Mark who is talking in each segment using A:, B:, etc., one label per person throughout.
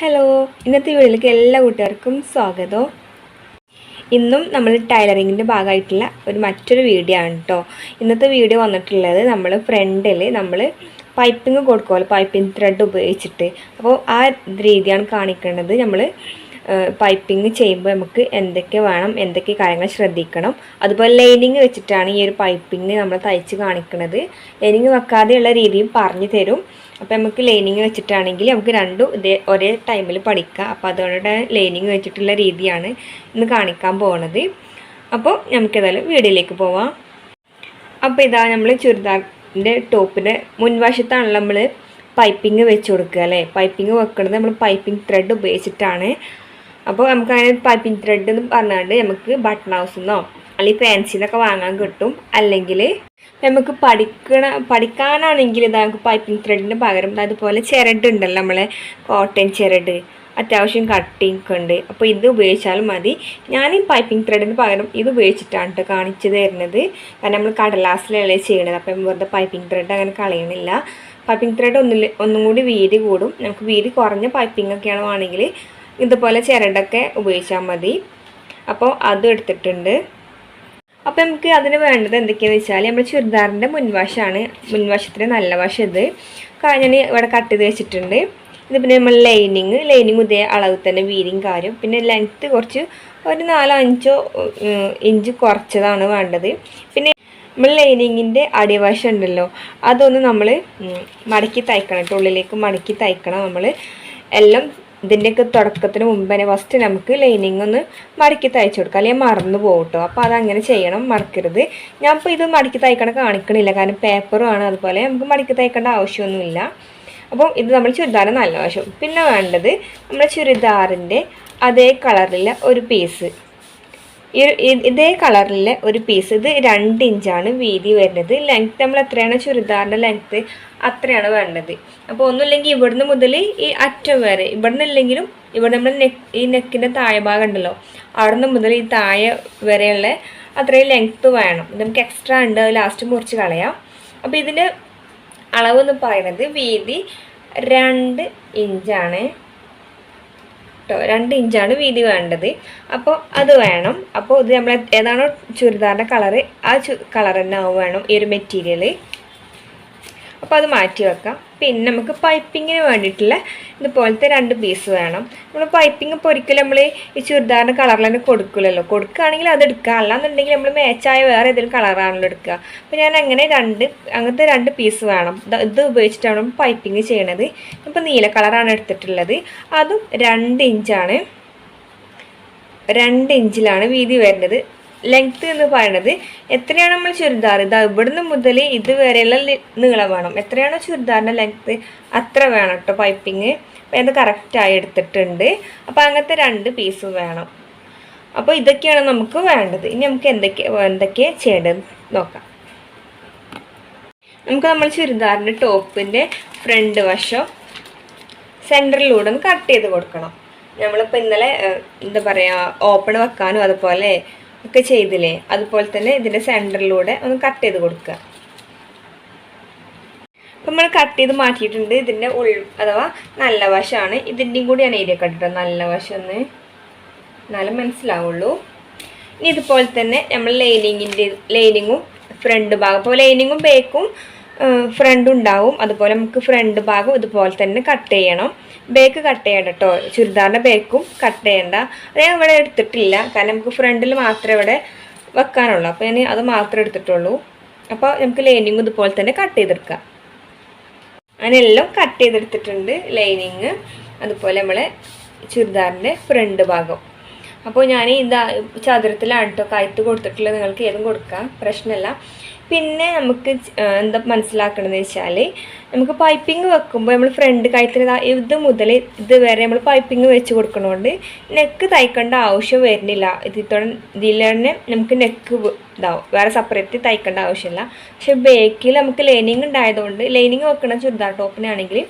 A: Hello ഇന്നത്തെ വീട്ടിലേക്ക് എല്ലാ കൂട്ടുകാർക്കും സ്വാഗതം. ഇന്നും നമ്മൾ ടൈലറിങ്ങിന്റെ ഭാഗമായിട്ടുള്ള ഒരു മറ്റൊരു വീഡിയോ ആണ് കേട്ടോ ഇന്നത്തെ വീഡിയോ വന്നിട്ടുള്ളത് നമ്മൾ ഫ്രണ്ടിൽ നമ്മൾ പൈപ്പിംഗ് കൊടുക്കുമല്ലോ പൈപ്പിംഗ് ത്രെഡ് ഉപയോഗിച്ചിട്ട്. അപ്പോൾ ആ രീതിയാണ് കാണിക്കുന്നത്. നമ്മൾ പൈപ്പിംഗ് ചെയ്യുമ്പോൾ നമുക്ക് എന്തൊക്കെ വേണം എന്തൊക്കെ കാര്യങ്ങൾ ശ്രദ്ധിക്കണം. അതുപോലെ ലൈനിങ് വെച്ചിട്ടാണ് ഈ ഒരു പൈപ്പിംഗ് നമ്മൾ തയ്ച്ച് കാണിക്കുന്നത് ലൈനിങ് വെക്കാതെയുള്ള രീതിയും പറഞ്ഞു തരും. അപ്പോൾ നമുക്ക് ലൈനിങ് വെച്ചിട്ടാണെങ്കിൽ നമുക്ക് രണ്ടും ഇതേ ഒരേ ടൈമിൽ പഠിക്കാം. അപ്പോൾ അതുകൊണ്ട് ലൈനിങ് വെച്ചിട്ടുള്ള രീതിയാണ് ഇന്ന് കാണിക്കാൻ പോകുന്നത് അപ്പോൾ നമുക്കേതായാലും വീഡിയോയിലേക്ക് പോവാം. അപ്പോൾ ഇതാ നമ്മൾ ചുരിദാറിന്റെ ടോപ്പിന്റെ മുൻവശത്താണ് നമ്മൾ പൈപ്പിംഗ് വെച്ച് കൊടുക്കുക അല്ലേ? പൈപ്പിംഗ് വെക്കുന്നത് നമ്മൾ പൈപ്പിംഗ് ത്രെഡ് ഉപയോഗിച്ചിട്ടാണ്. അപ്പോൾ നമുക്ക് അങ്ങനെ പൈപ്പിംഗ് ത്രെഡ് എന്ന് പറഞ്ഞാൽ നമുക്ക് ബട്ടൺ ഹൗസിൽ നിന്നോ അല്ലെങ്കിൽ ഫാൻസിന്നൊക്കെ വാങ്ങാൻ കിട്ടും. അല്ലെങ്കിൽ നമുക്ക് പഠിക്കണ പഠിക്കാനാണെങ്കിൽ ഇതാ നമുക്ക് പൈപ്പിംഗ് ത്രെഡിന് പകരം അതുപോലെ ചിരട് ഉണ്ടല്ലോ നമ്മളെ കോട്ടൺ ചിരട്. അത്യാവശ്യം കട്ടിങ് ഒക്കെ ഉണ്ട്. അപ്പോൾ ഇത് ഉപയോഗിച്ചാലും മതി. ഞാൻ ഈ പൈപ്പിംഗ് ത്രെഡിന് പകരം ഇത് ഉപയോഗിച്ചിട്ടാണ് കേട്ടോ കാണിച്ചു തരുന്നത്. കാരണം നമ്മൾ കടലാസിലല്ലേ ചെയ്യണത്. അപ്പം വെറുതെ പൈപ്പിംഗ് ത്രെഡ് അങ്ങനെ കളയണില്ല. പൈപ്പിംഗ് ത്രെഡ് ഒന്നിൽ ഒന്നും കൂടി വീതി കൂടും. നമുക്ക് വീതി കുറഞ്ഞ പൈപ്പിംഗ് ഒക്കെയാണ് ആണെങ്കിൽ ഇതുപോലെ ചിരടൊക്കെ ഉപയോഗിച്ചാൽ മതി. അപ്പോൾ അതും എടുത്തിട്ടുണ്ട്. അപ്പോൾ നമുക്ക് അതിന് വേണ്ടത് എന്തൊക്കെയാണെന്ന് വെച്ചാൽ നമ്മൾ ചുരിദാറിന്റെ മുൻവശമാണ് മുൻവശത്തിന്റെ നല്ല വശം ഇത്. ഞാൻ ഇവിടെ കട്ട് ചെയ്ത് വെച്ചിട്ടുണ്ട്. ഇത് പിന്നെ നമ്മൾ ലൈനിങ് ലൈനിങ് ഇതേ അളവ് തന്നെ വീതിയും കാര്യം. പിന്നെ ലെങ്ത്ത് കുറച്ച് ഒരു നാലോ അഞ്ചോ ഇഞ്ച് കുറച്ചതാണ് വേണ്ടത്. പിന്നെ നമ്മൾ ലൈനിങ്ങിന്റെ അടിവശം ഉണ്ടല്ലോ. അതൊന്ന് നമ്മൾ മടക്കി തയ്ക്കണം. ഉള്ളിലേക്ക് മടക്കി തയ്ക്കണം നമ്മൾ എല്ലാം ഇതിന്റെയൊക്കെ തുടക്കത്തിന് മുമ്പ് തന്നെ ഫസ്റ്റ് നമുക്ക് ലൈനിങ് ഒന്ന് മടക്കി തയ്ച്ചു കൊടുക്കുക അല്ലെങ്കിൽ മറന്നു പോകട്ടോ കേട്ടോ അപ്പോൾ അതങ്ങനെ ചെയ്യണം. മറക്കരുത്. ഞാൻ ഇപ്പോൾ ഇത് മടക്കി തയ്ക്കണം കാണിക്കണില്ല. കാരണം പേപ്പറും ആണ്. അതുപോലെ നമുക്ക് മടക്കി തയ്ക്കേണ്ട ആവശ്യമൊന്നുമില്ല. അപ്പോൾ ഇത് നമ്മൾ ചുരിദാറ് നല്ല വശം. പിന്നെ വേണ്ടത് നമ്മുടെ ചുരിദാറിന്റെ അതേ കളറിലെ ഒരു പീസ് ഇതേ കളറിലെ ഒരു പീസ് ഇത് രണ്ട് ഇഞ്ചാണ് വീതി വരുന്നത്. ലെങ്ത് നമ്മൾ എത്രയാണ്? ചുരിദാറിന്റെ ലെങ്ത്ത് അത്രയാണ് വേണ്ടത്. അപ്പോൾ ഒന്നുമില്ലെങ്കിൽ ഇവിടുന്ന് മുതൽ ഈ അറ്റം വരെ ഇവിടുന്ന് ഇല്ലെങ്കിലും ഇവിടെ നമ്മൾ നെക്ക് ഈ നെക്കിന്റെ താഴെ ഭാഗം ഉണ്ടല്ലോ അവിടുന്ന് മുതൽ ഈ താഴെ വരെയുള്ള അത്രയും ലെങ്ത്ത് വേണം. നമുക്ക് എക്സ്ട്രാ ഉണ്ട് അത് ലാസ്റ്റ് മുറിച്ച് കളയാം. അപ്പോൾ ഇതിന്റെ അളവ് എന്ന് പറയുന്നത് വീതി രണ്ട് ഇഞ്ചാണ്. കേട്ടോ രണ്ട് ഇഞ്ചാണ് വീതി വേണ്ടത്. അപ്പോൾ അത് വേണം. അപ്പോൾ ഇത് നമ്മൾ ഏതാണോ ചുരിദാറിന്റെ കളറ് ആ ചു കളർ തന്നെ ആവും വേണം ഈ ഒരു മെറ്റീരിയൽ അപ്പോൾ അത് മാറ്റി വെക്കാം. പിന്നെ നമുക്ക് പൈപ്പിങ്ങിന് വേണ്ടിയിട്ടുള്ള ഇതുപോലത്തെ രണ്ട് പീസ് വേണം. നമ്മൾ പൈപ്പിംഗ് ഇപ്പോൾ ഒരിക്കലും നമ്മൾ ഈ ചുരിദാറിന്റെ കളറിൽ തന്നെ കൊടുക്കില്ലല്ലോ കൊടുക്കുകയാണെങ്കിൽ അത് എടുക്കുക അല്ലാന്നുണ്ടെങ്കിൽ നമ്മൾ മാച്ചായ വേറെ ഏതെങ്കിലും കളറാണല്ലോ എടുക്കുക. അപ്പോൾ ഞാൻ അങ്ങനെ രണ്ട് അങ്ങനത്തെ രണ്ട് പീസ് വേണം. ഇത് ഉപയോഗിച്ചിട്ടാണ് നമ്മൾ പൈപ്പിംഗ് ചെയ്യണത്. ഇപ്പോൾ നീല കളറാണ് എടുത്തിട്ടുള്ളത്. അതും രണ്ട് ഇഞ്ചാണ് രണ്ട് ഇഞ്ചിലാണ് വീതി വരുന്നത്. ലെങ്ത്ത് എന്ന് പറയുന്നത് എത്രയാണ് നമ്മൾ ചുരിദാർ? ഇതാ ഇവിടുന്ന് മുതൽ ഇത് വരെയുള്ള നീളം വേണം. എത്രയാണോ ചുരിദാറിന്റെ ലെങ്ത്ത് അത്ര വേണം കേട്ടോ പൈപ്പിങ് അപ്പോൾ കറക്റ്റായി എടുത്തിട്ടുണ്ട്. അപ്പോൾ അങ്ങനത്തെ രണ്ട് പീസ് വേണം. അപ്പോൾ ഇതൊക്കെയാണ് നമുക്ക് വേണ്ടത്. ഇനി നമുക്ക് എന്തൊക്കെ എന്തൊക്കെ ചെയ്യേണ്ടത് നോക്കാം. നമുക്ക് നമ്മൾ ചുരിദാറിന്റെ ടോപ്പിന്റെ ഫ്രണ്ട് വശം സെന്ററിലൂടെ ഒന്ന് കട്ട് ചെയ്ത് കൊടുക്കണം. നമ്മളിപ്പോൾ ഇന്നലെ എന്താ പറയുക ഓപ്പൺ വെക്കാനും അതുപോലെ ഒക്കെ ചെയ്തില്ലേ? അതുപോലെ തന്നെ ഇതിന്റെ സെന്ററിലൂടെ ഒന്ന് കട്ട് ചെയ്ത് കൊടുക്കുക. അപ്പം നമ്മൾ കട്ട് ചെയ്ത് മാറ്റിയിട്ടുണ്ട്. ഇതിന്റെ ഉൾ അഥവാ നല്ല വശമാണ്. ഇതിന്റെയും കൂടി ഞാൻ ഏരിയ കട്ടിട്ടോ നല്ല വശം ഒന്ന് എന്നാലും മനസ്സിലാവുള്ളൂ. ഇനി ഇതുപോലെ തന്നെ നമ്മൾ ലൈനിങ്ങിന്റെ ലൈനിങ്ങും ഫ്രണ്ട് ഭാഗം. അപ്പോൾ ലൈനിങ്ങും ബേക്കും ഫ്രണ്ട് ഉണ്ടാവും. അതുപോലെ നമുക്ക് ഫ്രണ്ട് ഭാഗം ഇതുപോലെ തന്നെ കട്ട് ചെയ്യണം. ബേക്ക് കട്ട് ചെയ്യണ്ട കേട്ടോ ചുരിദാറിന്റെ ബേക്കും കട്ട് ചെയ്യണ്ട. അത് ഞാൻ ഇവിടെ എടുത്തിട്ടില്ല. കാരണം നമുക്ക് ഫ്രണ്ടിൽ മാത്രമേ ഇവിടെ വെക്കാനുള്ളൂ. അപ്പോൾ ഇനി അത് മാത്രമേ എടുത്തിട്ടുള്ളൂ. അപ്പോൾ നമുക്ക് ലൈനിങ് ഇതുപോലെ തന്നെ കട്ട് ചെയ്തെടുക്കാം. അങ്ങനെയെല്ലാം കട്ട് ചെയ്തെടുത്തിട്ടുണ്ട്. ലൈനിങ് അതുപോലെ നമ്മളെ ചുരിദാറിന്റെ ഫ്രണ്ട് ഭാഗം. അപ്പോൾ ഞാൻ ഇതാ ചതുരത്തിലാണ് കേട്ടോ കയത്ത് കൊടുത്തിട്ടുള്ളത്. നിങ്ങൾക്ക് ഏതും കൊടുക്കാം. പ്രശ്നമല്ല പിന്നെ നമുക്ക് എന്താ മനസ്സിലാക്കണമെന്ന് വെച്ചാൽ നമുക്ക് പൈപ്പിംഗ് വെക്കുമ്പോൾ നമ്മൾ ഫ്രണ്ട് കഴുത്തിന് ഇത് മുതൽ ഇത് വരെ നമ്മൾ പൈപ്പിംഗ് വെച്ച് കൊടുക്കണോണ്ട് നെക്ക് തയ്ക്കേണ്ട ആവശ്യം വരുന്നില്ല. ഇതിത്തോടെ ഇതിൽ തന്നെ നമുക്ക് നെക്ക് ഇതാവും വേറെ സെപ്പറേറ്റ് തയ്ക്കേണ്ട ആവശ്യമില്ല. പക്ഷെ ബേക്കിൽ നമുക്ക് ലൈനിങ് ഉണ്ടായതുകൊണ്ട് ലൈനിങ് വെക്കണ ചുരിദാർ ടോപ്പിനാണെങ്കിൽ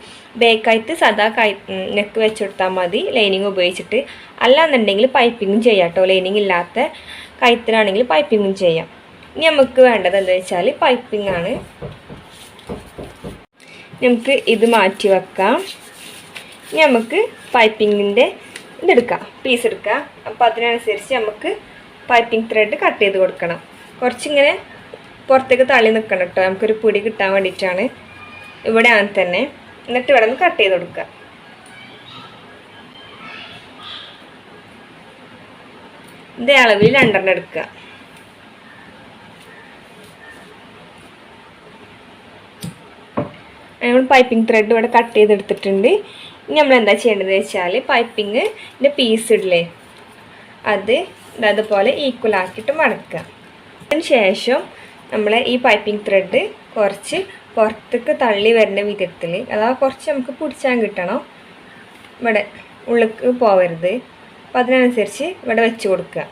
A: ബേക്കായിട്ട് സദാ കൈ നെക്ക് വെച്ച് കൊടുത്താൽ മതി ലൈനിങ് ഉപയോഗിച്ചിട്ട്. അല്ലാന്നുണ്ടെങ്കിൽ പൈപ്പിങ്ങും ചെയ്യാം കേട്ടോ ലൈനിങ് ഇല്ലാത്ത കൈത്തിനാണെങ്കിൽ പൈപ്പിങ്ങും ചെയ്യാം. ഇനി നമുക്ക് വേണ്ടത് എന്താ വെച്ചാൽ പൈപ്പിംഗ് ആണ്. നമുക്ക് ഇത് മാറ്റി വെക്കാം. ഇനി നമുക്ക് പൈപ്പിങ്ങിന്റെ ഇതെടുക്കാം പീസ് എടുക്കാം. അപ്പോൾ അതിനനുസരിച്ച് നമുക്ക് പൈപ്പിംഗ് ത്രെഡ് കട്ട് ചെയ്ത് കൊടുക്കണം. കുറച്ചിങ്ങനെ പുറത്തേക്ക് തള്ളി നിൽക്കണം കേട്ടോ നമുക്കൊരു പൊടി കിട്ടാൻ വേണ്ടിയിട്ടാണ്. ഇവിടെ ആണ് തന്നെ. എന്നിട്ട് ഇവിടെ നിന്ന് കട്ട് ചെയ്ത് കൊടുക്കുക. ഇതേ അളവിൽ രണ്ടെണ്ണം എടുക്കുക. നമ്മൾ പൈപ്പിംഗ് ത്രെഡ് ഇവിടെ കട്ട് ചെയ്തെടുത്തിട്ടുണ്ട്. ഇനി നമ്മൾ എന്താ ചെയ്യേണ്ടത് വെച്ചാൽ പൈപ്പിങ്ങിന്റെ പീസ് ഇടില്ലേ? അത് അതുപോലെ ഈക്വൽ ആക്കിയിട്ട് മടക്കുക. അതിന് ശേഷം നമ്മൾ ഈ പൈപ്പിംഗ് ത്രെഡ് കുറച്ച് പുറത്തേക്ക് തള്ളി വരുന്ന വിധത്തിൽ അതാ കുറച്ച് നമുക്ക് പിടിച്ചാൻ കിട്ടണം ഇവിടെ ഉള്ളിക്ക് പോവരുത്. അപ്പം അതിനനുസരിച്ച് ഇവിടെ വെച്ച് കൊടുക്കുക.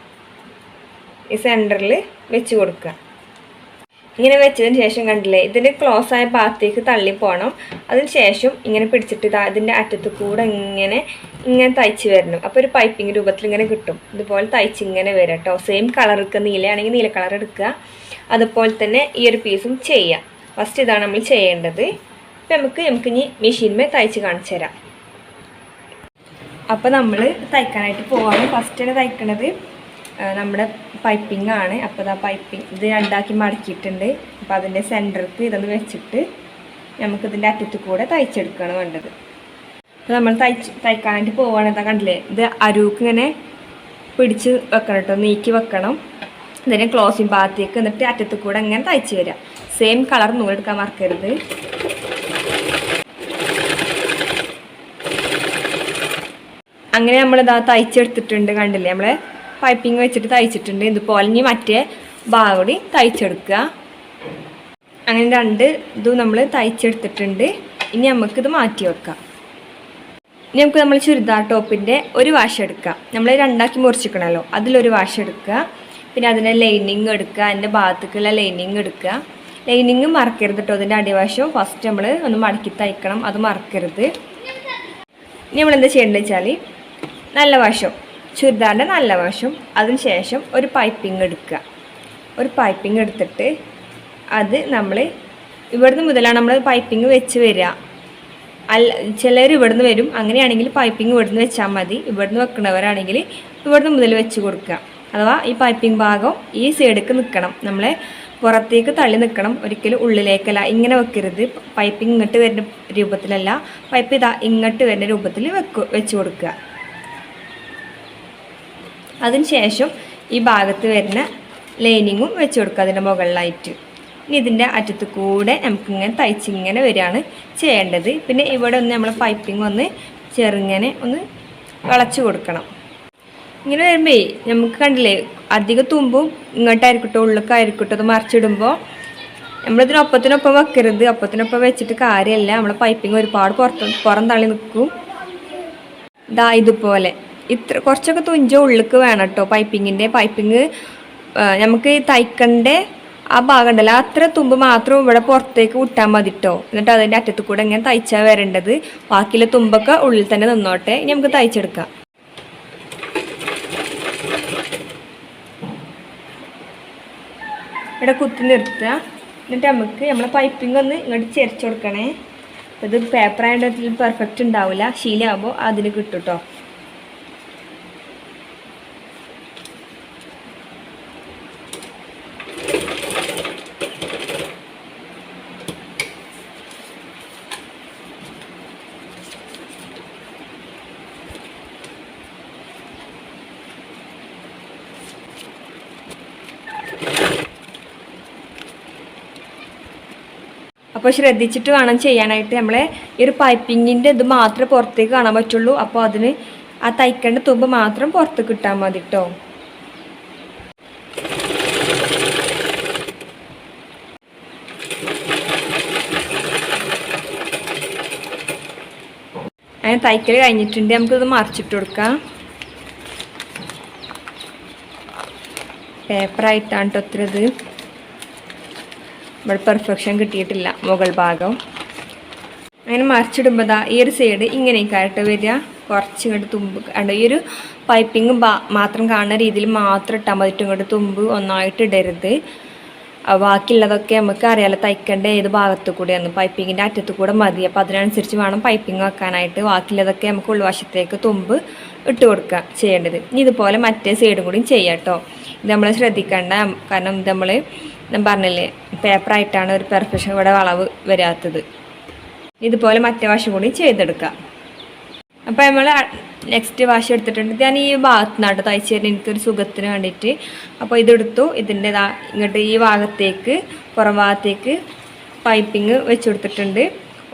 A: ഈ സെന്ററിൽ വെച്ച് കൊടുക്കുക. ഇങ്ങനെ വെച്ചതിന് ശേഷം കണ്ടില്ലേ ഇതിന് ക്ലോസ് ആയ ഭാഗത്തേക്ക് തള്ളി അതിന് ശേഷം ഇങ്ങനെ പിടിച്ചിട്ട് ഇതാ ഇതിന്റെ അറ്റത്ത് കൂടെ ഇങ്ങനെ ഇങ്ങനെ തയ്ച്ച് വരണം. അപ്പോൾ ഒരു പൈപ്പിംഗ് രൂപത്തിൽ ഇങ്ങനെ കിട്ടും. ഇതുപോലെ തയ്ച്ച് ഇങ്ങനെ വരാം കേട്ടോ സെയിം കളർ എടുക്കുക. നീലയാണെങ്കിൽ നീല കളർ എടുക്കുക. അതുപോലെ തന്നെ ഈ ഒരു പീസും ചെയ്യാം. ഫസ്റ്റ് ഇതാണ് നമ്മൾ ചെയ്യേണ്ടത്. അപ്പം നമുക്ക് നമുക്ക് ഇനി മെഷീൻമേ തയ്ച്ച് കാണിച്ചു തരാം. അപ്പോൾ നമ്മൾ തയ്ക്കാനായിട്ട് പോവാണ്. ഫസ്റ്റ് തന്നെ തയ്ക്കണത്. നമ്മുടെ പൈപ്പിംഗ് ആണ്. അപ്പോൾ ഇതാ പൈപ്പിംഗ് ഇത് രണ്ടാക്കി മടക്കിയിട്ടുണ്ട്. അപ്പോൾ അതിന്റെ സെന്റർക്ക് ഇതൊന്ന് വെച്ചിട്ട് നമുക്കിതിന്റെ അറ്റത്ത് കൂടെ തയ്ച്ചെടുക്കുകയാണ് വേണ്ടത്. അപ്പോൾ നമ്മൾ തയ്ച്ച് തയ്ക്കാനായിട്ട് പോവുകയാണ് ഇതാ കണ്ടില്ലേ? ഇത് അരൂക്ക് ഇങ്ങനെ പിടിച്ച് വെക്കണം കേട്ടോ. നീക്കി വെക്കണം. ഇതിനെ ക്ലോസിങ് ഭാഗത്തേക്ക് എന്നിട്ട് അറ്റത്ത് കൂടെ ഇങ്ങനെ തയ്ച്ച് വരിക സെയിം കളർ നൂലെടുക്കാൻ മറക്കരുത്. അങ്ങനെ നമ്മളിതാ തയ്ച്ചെടുത്തിട്ടുണ്ട് കണ്ടില്ലേ? നമ്മളെ പൈപ്പിംഗ് വെച്ചിട്ട് തയ്ച്ചിട്ടുണ്ട്. ഇതുപോലെ ഇനി മറ്റേ ഭാഗം തയ്ച്ചെടുക്കുക. അങ്ങനെ രണ്ട് ഇതും നമ്മൾ തയ്ച്ചെടുത്തിട്ടുണ്ട്. ഇനി നമുക്കിത് മാറ്റി വെക്കാം. ഇനി നമുക്ക് നമ്മൾ ചുരിദാർ ടോപ്പിന്റെ ഒരു വാഷ് എടുക്കാം. നമ്മൾ രണ്ടാക്കി മുറിച്ചിക്കണമല്ലോ അതിലൊരു വാഷ് എടുക്കുക. പിന്നെ അതിന്റെ ലൈനിങ് എടുക്കുക. അതിന്റെ ഭാഗത്തേക്കുള്ള ലൈനിങ് എടുക്കുക. ലൈനിങ് മറക്കരുത് കേട്ടോ അതിന്റെ അടിവശം ഫസ്റ്റ് നമ്മൾ ഒന്ന് മടക്കി തയ്ക്കണം. അത് മറക്കരുത്. ഇനി നമ്മൾ എന്താ ചെയ്യേണ്ടത് വെച്ചാൽ നല്ല വശം. ചുരിദാറിന്റെ നല്ല വശം അതിന് ശേഷം ഒരു പൈപ്പിംഗ് എടുക്കുക. ഒരു പൈപ്പിംഗ് എടുത്തിട്ട് അത് നമ്മൾ ഇവിടുന്ന് മുതലാണ് നമ്മൾ പൈപ്പിംഗ് വെച്ച് വരിക. അല്ല ചിലർ ഇവിടുന്ന് വരും. അങ്ങനെയാണെങ്കിൽ പൈപ്പിംഗ് ഇവിടുന്ന് വെച്ചാൽ മതി. ഇവിടുന്ന് വെക്കുന്നവരാണെങ്കിൽ ഇവിടുന്ന് മുതൽ വെച്ച് കൊടുക്കുക. അഥവാ ഈ പൈപ്പിംഗ് ഭാഗം ഈ സൈഡിലേക്ക് നിൽക്കണം നമ്മളെ പുറത്തേക്ക് തള്ളി നിൽക്കണം ഒരിക്കലും ഉള്ളിലേക്കല്ല. ഇങ്ങനെ വെക്കരുത്. പൈപ്പിംഗ് ഇങ്ങോട്ട് വരുന്ന രൂപത്തിലല്ല. പൈപ്പ് ഇതാ ഇങ്ങോട്ട് വരുന്ന രൂപത്തിൽ വെക്കു വെച്ച് കൊടുക്കുക. അതിന് ശേഷം ഈ ഭാഗത്ത് വരുന്ന ലൈനിങ്ങും വെച്ച് കൊടുക്കുക അതിന്റെ മുകളിലായിട്ട്. ഇനി ഇതിന്റെ അറ്റത്ത് കൂടെ നമുക്കിങ്ങനെ തയ്ച്ചിങ്ങനെ വരികയാണ് ചെയ്യേണ്ടത്. പിന്നെ ഇവിടെ ഒന്ന് നമ്മൾ പൈപ്പിംഗ് ഒന്ന് ചെറുങ്ങനെ ഒന്ന് വളച്ച് കൊടുക്കണം. ഇങ്ങനെ വരുമ്പോൾ നമുക്ക് കണ്ടില്ലേ അധികം തുമ്പും ഇങ്ങോട്ടായിരിക്കട്ടോ ഉള്ളിലേക്കായിരിക്കട്ടോ അത് മറിച്ചിടുമ്പോൾ നമ്മളിതിനൊപ്പത്തിനൊപ്പം വെക്കരുത്. ഒപ്പത്തിനൊപ്പം വെച്ചിട്ട് കാര്യമല്ല. നമ്മളെ പൈപ്പിംഗ് ഒരുപാട് പുറത്ത് പുറം തള്ളി നിൽക്കും. ഇതാ ഇതുപോലെ. ഇത്ര കുറച്ചൊക്കെ തുഞ്ച ഉള്ളിക്ക് വേണം കേട്ടോ പൈപ്പിങ്ങിന്റെ പൈപ്പിങ് നമുക്ക് ഈ തയ്ക്കണ്ട ആ ഭാഗം ഉണ്ടല്ലോ അത്ര തുമ്പ് മാത്രം ഇവിടെ പുറത്തേക്ക് വിട്ടാൽ മതി കേട്ടോ എന്നിട്ട് അതിന്റെ അറ്റത്ത് കൂടെ ഇങ്ങനെ തയ്ച്ചാൽ വരേണ്ടത്. ബാക്കിയുള്ള തുമ്പൊക്കെ ഉള്ളിൽ തന്നെ നിന്നോട്ടെ. ഇനി നമുക്ക് തയ്ച്ചെടുക്കാം. ഇവിടെ കുത്തി നിർത്തുക. എന്നിട്ട് നമുക്ക് നമ്മളെ പൈപ്പിംഗ് ഒന്ന് ഇങ്ങോട്ട് ചെരിച്ചു കൊടുക്കണേ. ഇത് പേപ്പർ ആയതിൽ പെർഫെക്റ്റ് ഉണ്ടാവില്ല ശീലമാകുമ്പോൾ അതിന് കിട്ടും കേട്ടോ അപ്പോൾ ശ്രദ്ധിച്ചിട്ട് വേണം ചെയ്യാനായിട്ട്. നമ്മളെ ഈ ഒരു പൈപ്പിങ്ങിന്റെ ഇത് മാത്രമേ പുറത്തേക്ക് കാണാൻ പറ്റുള്ളൂ. അപ്പോൾ അതിന് ആ തയ്ക്കേണ്ട തുമ്പ് മാത്രം പുറത്തേക്ക് ഇട്ടാൽ മതി കേട്ടോ അങ്ങനെ തയ്ക്കൽ കഴിഞ്ഞിട്ടുണ്ട്. നമുക്കിത് മറിച്ചിട്ട് കൊടുക്കാം. പേപ്പറായിട്ടാണ് കേട്ടോ ഒത്തിരി ഇത് ഇവിടെ പെർഫെക്ഷൻ കിട്ടിയിട്ടില്ല മുകൾ ഭാഗം. അങ്ങനെ മറിച്ചിടുമ്പോൾ ദാ ഈ ഒരു സൈഡ് ഇങ്ങനെയൊക്കെ ആയിട്ട് വരിക. കുറച്ച് ഇങ്ങോട്ട് തുമ്പ് കണ്ട ഈ ഒരു പൈപ്പിംഗ് മാത്രം കാണുന്ന രീതിയിൽ മാത്രം ഇട്ടാൽ മതി. ഇങ്ങോട്ട് തുമ്പ് ഒന്നായിട്ട് ഇടരുത്. ബാക്കിയുള്ളതൊക്കെ നമുക്ക് അറിയാലോ തയ്ക്കേണ്ട ഏത് ഭാഗത്ത് കൂടെയാണ് പൈപ്പിങ്ങിന്റെ അറ്റത്ത് കൂടെ മതി. അപ്പോൾ അതിനനുസരിച്ച് വേണം പൈപ്പിംഗ് വെക്കാനായിട്ട് ബാക്കിയുള്ളതൊക്കെ നമുക്ക് ഉൾവശത്തേക്ക് തുമ്പ് ഇട്ട് കൊടുക്കുക ചെയ്യേണ്ടത്. ഇനി ഇതുപോലെ മറ്റേ സൈഡും കൂടിയും ചെയ്യാം കേട്ടോ ഇത് നമ്മൾ ശ്രദ്ധിക്കേണ്ട കാരണം ഇത് നമ്മൾ ഞാൻ പറഞ്ഞില്ലേ പേപ്പറായിട്ടാണ് ഒരു പെർഫെക്ഷൻ ഇവിടെ വളവ് വരാത്തത്. ഇതുപോലെ മറ്റേ വാഷ് കൂടി ചെയ്തെടുക്കാം. അപ്പോൾ നമ്മൾ നെക്സ്റ്റ് വാഷ് എടുത്തിട്ടുണ്ട്. ഞാൻ ഈ ഭാഗത്ത് നിന്നാണ് തയ്ച്ച് തരുന്നത്. എനിക്കൊരു സുഖത്തിന് വേണ്ടിയിട്ട്. അപ്പോൾ ഇതെടുത്തു. ഇതിന്റെ ഇങ്ങോട്ട് ഈ ഭാഗത്തേക്ക് പുറം ഭാഗത്തേക്ക് പൈപ്പിങ് വെച്ച് കൊടുത്തിട്ടുണ്ട്.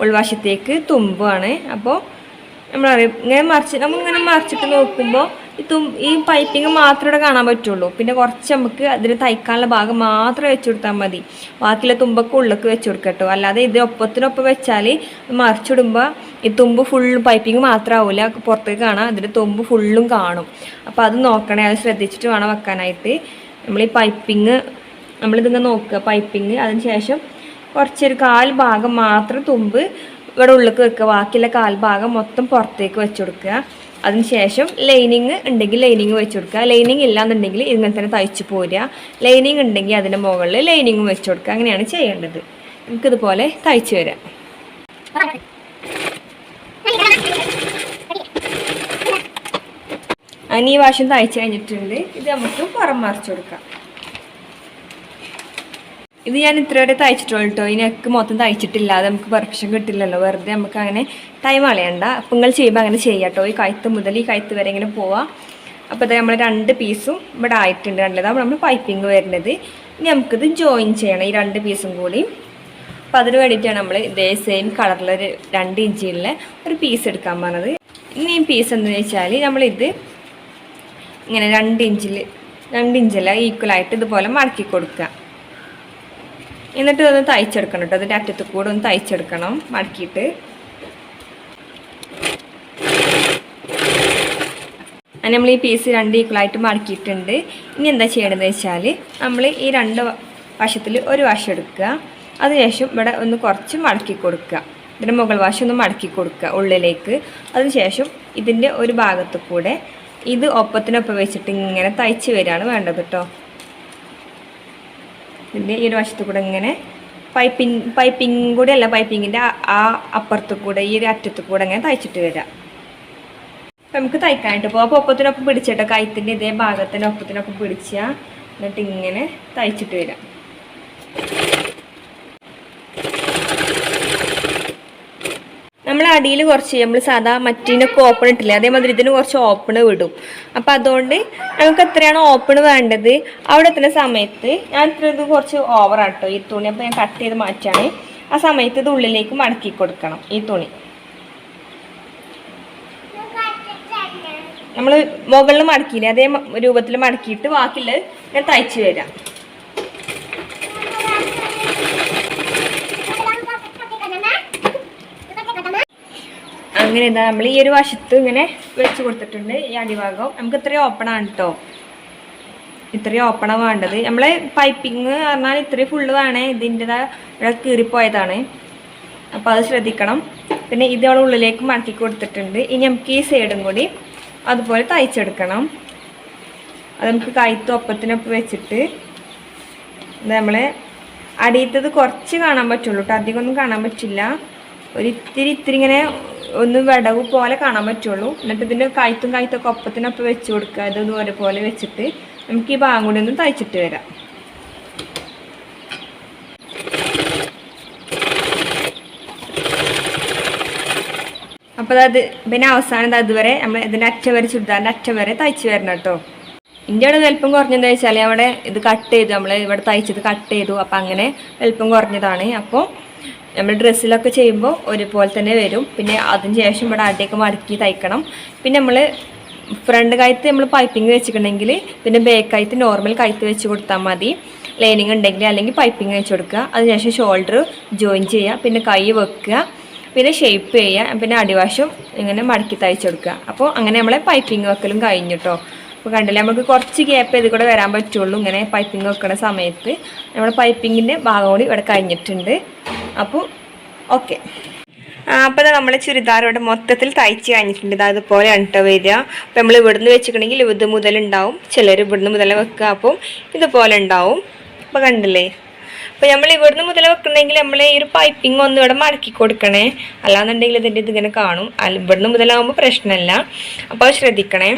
A: ഉൾവശത്തേക്ക് തുമ്പാണ് അപ്പോൾ നമ്മളറിയാം ഇങ്ങനെ മറിച്ച് നമ്മളിങ്ങനെ മറിച്ചിട്ട് നോക്കുമ്പോൾ ഈ തും ഈ പൈപ്പിങ് മാത്രമേ കാണാൻ പറ്റുള്ളൂ. പിന്നെ കുറച്ച് നമുക്ക് അതിന് തയ്ക്കാനുള്ള ഭാഗം മാത്രം വെച്ച് കൊടുത്താൽ മതി. ബാക്കിയുള്ള തുമ്പൊക്കെ ഉള്ളിലേക്ക് വെച്ച് കൊടുക്കട്ടോ അല്ലാതെ ഇത് ഒപ്പത്തിനൊപ്പം വെച്ചാൽ മറിച്ചിടുമ്പോൾ ഈ തുമ്പ് ഫുള്ളും പൈപ്പിങ് മാത്രമാവില്ല പുറത്തേക്ക് കാണാം അതിന്റെ തുമ്പ് ഫുള്ളും കാണും. അപ്പോൾ അത് നോക്കണേ. അത് ശ്രദ്ധിച്ചിട്ട് വേണം വെക്കാനായിട്ട്. നമ്മൾ ഈ പൈപ്പിങ് നമ്മളിതിങ്ങനെ നോക്കുക. പൈപ്പിങ് അതിന് ശേഷം കുറച്ചൊരു കാൽ ഭാഗം മാത്രം തുമ്പ് ഇവിടെ ഉള്ളിലേക്ക് വെക്കുക. ബാക്കിയുള്ള കാൽ ഭാഗം മൊത്തം പുറത്തേക്ക് വെച്ച് കൊടുക്കുക. അതിനുശേഷം ലൈനിങ് ഉണ്ടെങ്കിൽ ലൈനിങ് വെച്ച് കൊടുക്കുക. ലൈനിങ് ഇല്ലാന്നുണ്ടെങ്കിൽ ഇങ്ങനെ തന്നെ തയ്ച്ച് പോരുക. ലൈനിങ് ഉണ്ടെങ്കിൽ അതിന്റെ മുകളിൽ ലൈനിങ്ങും വെച്ച് കൊടുക്കുക. അങ്ങനെയാണ് ചെയ്യേണ്ടത്. നമുക്കിതുപോലെ തയ്ച്ച് വരാം. അതിന് ഈ വാശം തയ്ച്ച് കഴിഞ്ഞിട്ടുണ്ട്. ഇത് നമുക്ക് പുറം മറിച്ച് കൊടുക്കാം. ഇത് ഞാൻ ഇത്ര വരെ തയ്ച്ചിട്ടുള്ളൂ കേട്ടോ ഈ മൊത്തം തയ്ച്ചിട്ടില്ല. അത് നമുക്ക് പെർഫെക്ഷൻ കിട്ടില്ലല്ലോ. വെറുതെ നമുക്ക് അങ്ങനെ ടൈം കളയണ്ട. അപ്പം നിങ്ങൾ ചെയ്യുമ്പോൾ അങ്ങനെ ചെയ്യാം കേട്ടോ ഈ കഴുത്ത് മുതൽ ഈ കഴുത്ത് വരെ ഇങ്ങനെ പോവാം. അപ്പോൾ അതായത് നമ്മൾ രണ്ട് പീസും ഇവിടെ ആയിട്ടുണ്ട് കണ്ടത് അപ്പോൾ നമ്മൾ പൈപ്പിംഗ് വരുന്നത്. ഇനി നമുക്കിത് ജോയിൻ ചെയ്യണം ഈ രണ്ട് പീസും കൂടി. അപ്പോൾ അതിന് വേണ്ടിയിട്ടാണ് നമ്മൾ ഇതേ സെയിം കളറിലൊരു രണ്ട് ഇഞ്ചിലുള്ള ഒരു പീസ് എടുക്കാൻ പറഞ്ഞത്. ഇനി ഈ പീസ് എന്താണെന്ന് വെച്ചാൽ നമ്മളിത് ഇങ്ങനെ രണ്ട് ഇഞ്ചിൽ രണ്ട് ഇഞ്ചല്ല ഈക്വലായിട്ട് ഇതുപോലെ മടക്കി കൊടുക്കുക. എന്നിട്ട് ഒന്ന് തയ്ച്ചെടുക്കണം കേട്ടോ. അതിന്റെ അറ്റത്ത് കൂടെ ഒന്ന് തയ്ച്ചെടുക്കണം. മടക്കിയിട്ട്. അങ്ങനെ നമ്മൾ ഈ പീസ് രണ്ട് ഈക്വലായിട്ട് മടക്കിയിട്ടുണ്ട്. ഇനി എന്താ ചെയ്യേണ്ടതെന്ന് വെച്ചാൽ നമ്മൾ ഈ രണ്ട് വശത്തിൽ ഒരു വശം എടുക്കുക. അതിനുശേഷം ഇവിടെ ഒന്ന് കുറച്ച് മടക്കി കൊടുക്കുക. ഇതിന്റെ മുകൾ വശം ഒന്ന് മടക്കി കൊടുക്കുക ഉള്ളിലേക്ക്. അതിനുശേഷം ഇതിന്റെ ഒരു ഭാഗത്ത് കൂടെ ഇത് ഒപ്പത്തിനൊപ്പം വെച്ചിട്ട് ഇങ്ങനെ തയ്ച്ച് വരികയാണ് വേണ്ടത് കേട്ടോ. ഇതിന്റെ ഈ ഒരു വശത്ത് കൂടെ ഇങ്ങനെ പൈപ്പിംഗ് പൈപ്പിംഗ് കൂടെ അല്ല പൈപ്പിങ്ങിന്റെ ആ അപ്പുറത്ത് കൂടെ ഈ ഒരു അറ്റത്ത് കൂടെ ഇങ്ങനെ തയ്ച്ചിട്ട് വരാം. അപ്പം നമുക്ക് തയ്ക്കാനായിട്ട് പോകാം അപ്പോൾ ഒപ്പത്തിനൊപ്പം പിടിച്ചിട്ടോ. കൈത്തിന്റെ ഇതേ ഭാഗത്തിനൊപ്പത്തിനൊപ്പം പിടിച്ചാൽ എന്നിട്ട് ഇങ്ങനെ തയ്ച്ചിട്ട് വരാം. അടിയിൽ കുറച്ച് നമ്മൾ സാധാ മറ്റീനൊക്കെ ഓപ്പൺ ഇട്ടില്ലേ? അതേമാതിരി ഇതിന് കുറച്ച് ഓപ്പൺ വിടും. അപ്പം അതുകൊണ്ട് നമുക്ക് എത്രയാണ് ഓപ്പൺ വേണ്ടത്? അവിടെ എത്തുന്ന സമയത്ത് ഞാൻ ഇത്ര ഇത് കുറച്ച് ഓവർ ആട്ടോ ഈ തുണി. അപ്പോൾ ഞാൻ കട്ട് ചെയ്ത് മാറ്റാണ്. ആ സമയത്ത് ഇത് ഉള്ളിലേക്ക് മടക്കി കൊടുക്കണം ഈ തുണി. നമ്മൾ മുകളിൽ മടക്കിയില്ലേ? അതേ രൂപത്തിൽ മടക്കിയിട്ട് ബാക്കിയുള്ളത് ഞാൻ തയ്ച്ച് വരാം അങ്ങനെ എന്താ നമ്മൾ ഈ ഒരു വശത്ത് ഇങ്ങനെ വെച്ച് കൊടുത്തിട്ടുണ്ട് ഈ അടിഭാഗം. നമുക്ക് ഇത്രയും ഓപ്പൺ ആണ് കേട്ടോ ഇത്രയും ഓപ്പണാണ് വേണ്ടത്. നമ്മളെ പൈപ്പിങ് പറഞ്ഞാൽ ഇത്രയും ഫുള്ള് വേണേ ഇതിന്റെതാ ഇവിടെ കീറിപ്പോയതാണ്. അപ്പോൾ അത് ശ്രദ്ധിക്കണം. പിന്നെ ഇത് അവിടെ ഉള്ളിലേക്ക് മടക്കി കൊടുത്തിട്ടുണ്ട്. ഇനി നമുക്ക് ഈ സൈഡും കൂടി അതുപോലെ തയ്ച്ചെടുക്കണം. അത് നമുക്ക് കൈത്ത് ഒപ്പത്തിനൊപ്പം വെച്ചിട്ട് ഇത് നമ്മൾ അടിയത്തത് കുറച്ച് കാണാൻ പറ്റുള്ളൂ കേട്ടോ അധികമൊന്നും കാണാൻ പറ്റില്ല. ഒരു ഇത്തിരി ഇത്തിരി ഇങ്ങനെ ഒന്ന് വിടവ് പോലെ കാണാൻ പറ്റുള്ളൂ. എന്നിട്ട് ഇതിന്റെ കഴുത്തും ഒക്കെ ഒപ്പത്തിനൊപ്പം വെച്ച് കൊടുക്കുക. അത് ഇതുപോലെ പോലെ വെച്ചിട്ട് നമുക്ക് ഈ ഭാഗം കൂടി ഒന്ന് തയ്ച്ചിട്ട് വരാം. അപ്പോൾ അത് പിന്നെ അവസാനം അതുവരെ നമ്മൾ ഇതിന്റെ അറ്റ വരെ ചുരിദാറിന്റെ അറ്റ വരെ തയ്ച്ച് വരണം കേട്ടോ. ഇതിന്റെ അവിടെ വലിപ്പം കുറഞ്ഞെന്ന് വെച്ചാൽ അവിടെ ഇത് കട്ട് ചെയ്തു നമ്മൾ ഇവിടെ തയ്ച്ചത് കട്ട് ചെയ്തു. അപ്പോൾ അങ്ങനെ വലിപ്പം കുറഞ്ഞതാണ്. അപ്പോൾ നമ്മൾ ഡ്രസ്സിലൊക്കെ ചെയ്യുമ്പോൾ ഒരുപോലെ തന്നെ വരും. പിന്നെ അതിന് ശേഷം ഇവിടെ അടിയൊക്കെ മടക്കി തയ്ക്കണം. പിന്നെ നമ്മൾ ഫ്രണ്ട് കയത്ത് നമ്മൾ പൈപ്പിംഗ് വെച്ചിട്ടുണ്ടെങ്കിൽ പിന്നെ ബാക്ക് കയത്ത് നോർമൽ കയത്ത് വെച്ച് കൊടുത്താൽ മതി. ലൈനിങ് ഉണ്ടെങ്കിൽ അല്ലെങ്കിൽ പൈപ്പിംഗ് വെച്ച് കൊടുക്കുക. അതിനുശേഷം ഷോൾഡർ ജോയിൻ ചെയ്യുക. പിന്നെ കൈ വെക്കുക. പിന്നെ ഷേപ്പ് ചെയ്യുക. പിന്നെ അടിവാശം ഇങ്ങനെ മടക്കി തയ്ച്ച് കൊടുക്കുക. അപ്പോൾ അങ്ങനെ നമ്മളെ പൈപ്പിംഗ് വെക്കലും കഴിഞ്ഞു കേട്ടോ അപ്പോൾ കണ്ടില്ലേ നമുക്ക് കുറച്ച് ഗ്യാപ്പ് ചെയ്ത് കൂടെ വരാൻ പറ്റുള്ളൂ ഇങ്ങനെ പൈപ്പിംഗ് വെക്കുന്ന സമയത്ത്. നമ്മുടെ പൈപ്പിങ്ങിന്റെ ഭാഗം കൂടി ഇവിടെ കഴിഞ്ഞിട്ടുണ്ട്. അപ്പോൾ ഓക്കെ. അപ്പോൾ നമ്മൾ ചുരിദാറോടെ മൊത്തത്തിൽ തയ്ച്ച് കഴിഞ്ഞിട്ടുണ്ട്. ഇതാ ഇതുപോലെ കേട്ടോ വരിക. അപ്പോൾ നമ്മൾ ഇവിടുന്ന് വെച്ചിട്ടുണ്ടെങ്കിൽ മുതൽ ഉണ്ടാവും ചിലർ ഇവിടുന്ന് മുതൽ വെക്കുക. അപ്പം ഇതുപോലെ ഉണ്ടാവും. അപ്പോൾ കണ്ടില്ലേ? അപ്പോൾ നമ്മൾ ഇവിടുന്ന് മുതൽ വെക്കണമെങ്കിൽ നമ്മൾ ഈ ഒരു പൈപ്പിംഗ് ഒന്നും ഇവിടെ മടക്കി കൊടുക്കണേ. അല്ലാന്നുണ്ടെങ്കിൽ ഇതിന്റെ ഇതിങ്ങനെ കാണും. ഇവിടുന്ന് മുതലാകുമ്പോൾ പ്രശ്നമല്ല അപ്പോൾ ശ്രദ്ധിക്കണേ.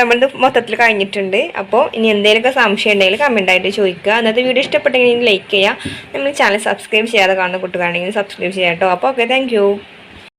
A: നമ്മളിത് മൊത്തത്തിൽ കഴിഞ്ഞിട്ടുണ്ട്. അപ്പോൾ ഇനി എന്തെങ്കിലുമൊക്കെ സംശയം ഉണ്ടെങ്കിൽ കമന്റായിട്ട് ചോദിക്കുക. അന്നത്തെ വീഡിയോ ഇഷ്ടപ്പെട്ടെങ്കിൽ ലൈക്ക് ചെയ്യുക. നമ്മൾ ചാനൽ സബ്സ്ക്രൈബ് ചെയ്യാതെ കാണുന്ന കുട്ടികളാണെങ്കിൽ സബ്സ്ക്രൈബ് ചെയ്യാം കേട്ടോ. അപ്പോൾ ഓക്കെ താങ്ക്